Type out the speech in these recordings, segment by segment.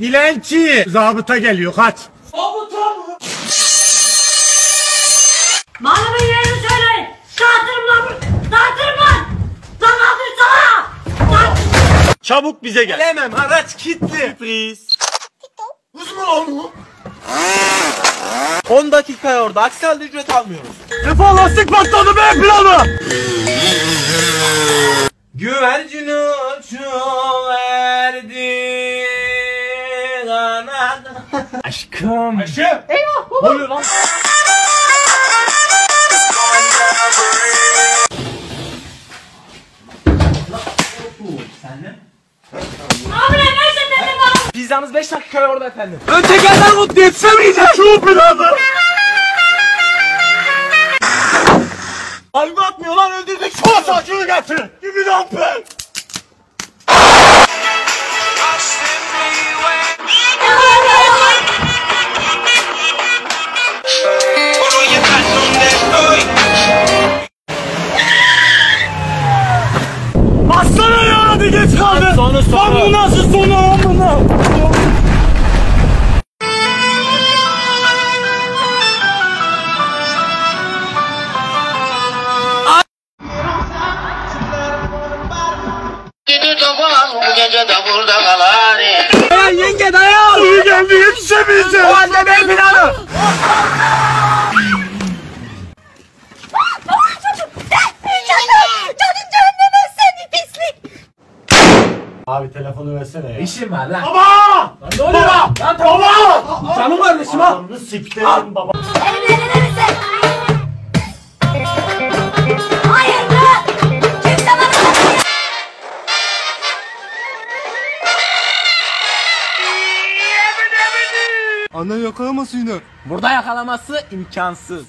Dilenci. Zabıta geliyor kaç. Malımın yerini söyleyin. Dağıtırım lan. bunu. Dağıtırım lan. Lan kaldırsana. Lan. Çabuk bize gel. Gelemem araç kilitli. Sürpriz. 10 dakikaya orada aksi halde ücret almıyoruz. Defa lastik patladı be planı. Güvercin uçuverdi Aşkım. Aşkım. Eyvah baba. Ne oluyor lan? Pizzanız 5 dakikaya orada efendim. Ön tekerden mutlu yetişemeyeceğim. Şu planı. Kalbi atmıyor lan öldürdük. Şu saçını getir. Gibi lan Abi telefonu versene ya. İşim var lan. Baba! Lan ne oluyor lan? Lan tamam. Baba! Canım kardeşim ha. Ananı siktirin baba. Annen yakalamasın yine. Burada yakalaması imkansız.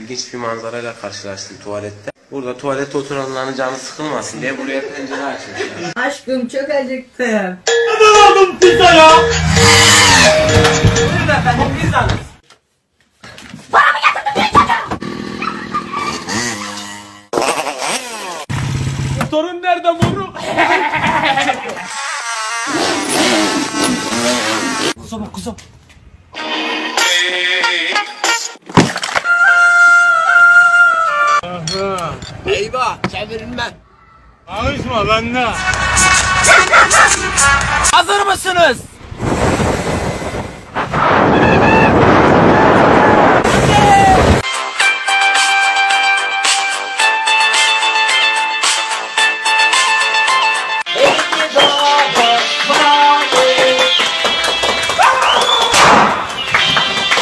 İlginç bir manzarayla karşılaştım tuvalette. Burada tuvalette oturanların canı sıkılmasın diye buraya pencere açmışlar. Aşkım çok acıktım. Neden aldın pizza ya? Buyurun efendim pizzanız. Motorun nerede moruk? Kusama kusam. Eyvah çevirilme. Konuşma bende. Hazır mısınız?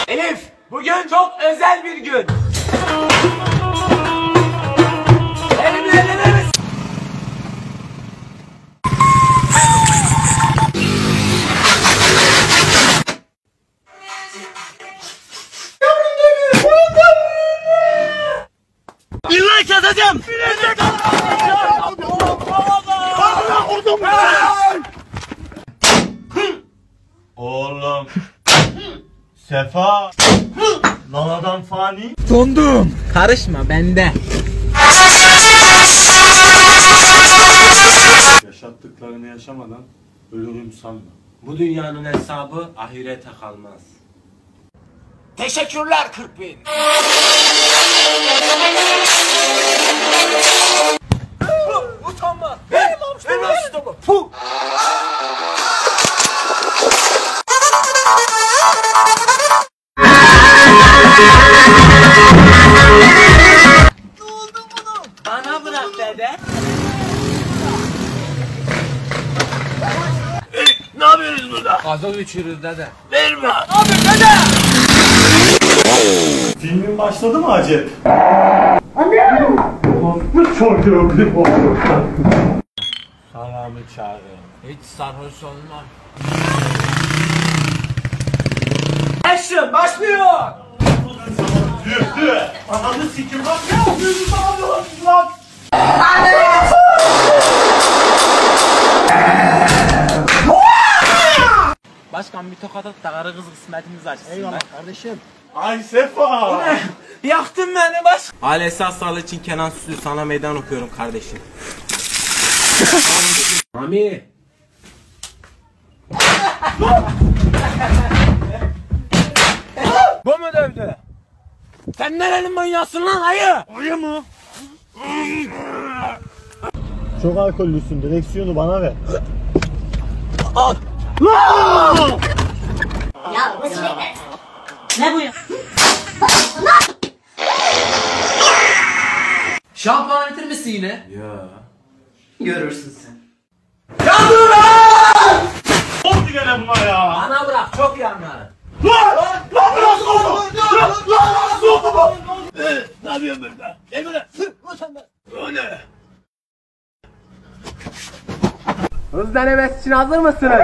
Elif, bugün çok özel bir gün. İlla keseceğim. Amına koydum ben. Oğlum. Sefa. Lan adam fani. Dondum. Karışma bende. Yaşattıklarını yaşamadan ölürüm sanma. Bu dünyanın hesabı ahirete kalmaz. Teşekkürler 40 bin. Utanma. Benim avuçlarım. Benim avuçlarım. Puh. Bana bırak dede. Ne yapıyoruz burada? Gazoz içiyoruz dede. Verme. Filmin başladı mı acep? Korkmuş çocuğum bir Salamı çağırın. Hiç sarhoş olmam. Action başlıyor. Yürü! Ananı sikim bak ne yapıyorsun abi lan? Başka başkan bir tokat at da karı kız kısmetimiz açsın. Eyvallah kardeşim. Ay Sefa. Yaktın beni baş. Aile esas sağlığı için Kenan Süslü sana meydan okuyorum kardeşim. Mami. Bu mu dövdü? Sen nerenin manyasın lan ayı? Ayı mı? Çok alkollüsün. Direksiyonu bana ver. Ya bu çilekler. Ne bu ya? Şampuanı bitirmişsin yine. Ya. Görürsün sen. Oldu gene buna ya. Bana bırak çok yanlar. Lan! Lan nasıl oldu? Lan! Lan nasıl oldu bu? Ee, Ne yapıyorsun burada? Gel buraya. O ne? Hız denemesi için hazır mısınız?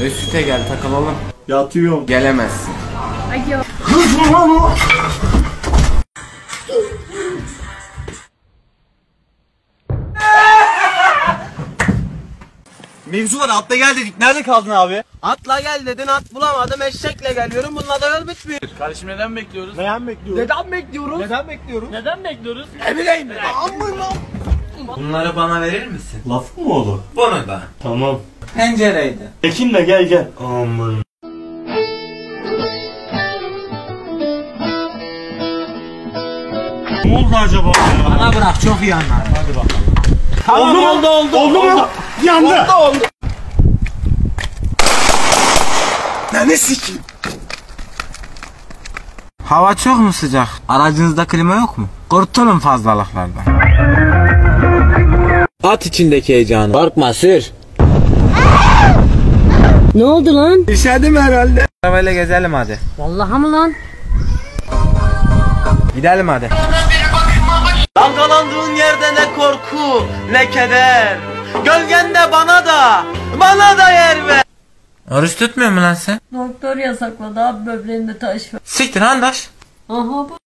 Ösüte gel takılalım. Yatıyorum. Gelemezsin. Lan o. Mevzu var atla gel dedik. Nerede kaldın abi? Atla gel dedin at bulamadım eşekle geliyorum bununla da yol bitmiyor. Kardeşim neden bekliyoruz? Beğen bekliyorum. Neden bekliyoruz? Neden bekliyoruz? Neden bekliyoruz? Ne bileyim ben. Bunları bana verir misin? Laf mı olur? Bunu da. Tamam. Pencereydi. Ekin de gel gel. Aman. Ne oldu acaba ya? Bana bırak çok iyi anlar. oldu mu? Oldu oldu. Oldu mu? Yandı. Oldu oldu. Ne sikim? Hava çok mu sıcak? Aracınızda klima yok mu? Kurtulun fazlalıklardan. At içindeki heyecanı. Korkma sür. Ne oldu lan? İşedim herhalde. Arabayla gezelim hadi. Vallahi mı lan? Gidelim hadi. Dalgalandığın yerde ne korku ne keder. Gölgende bana da bana da yer ver. Oruç tutmuyor mu lan sen? Doktor yasakladı abi böbreğimde taş var. Siktir handaş. Aha bu.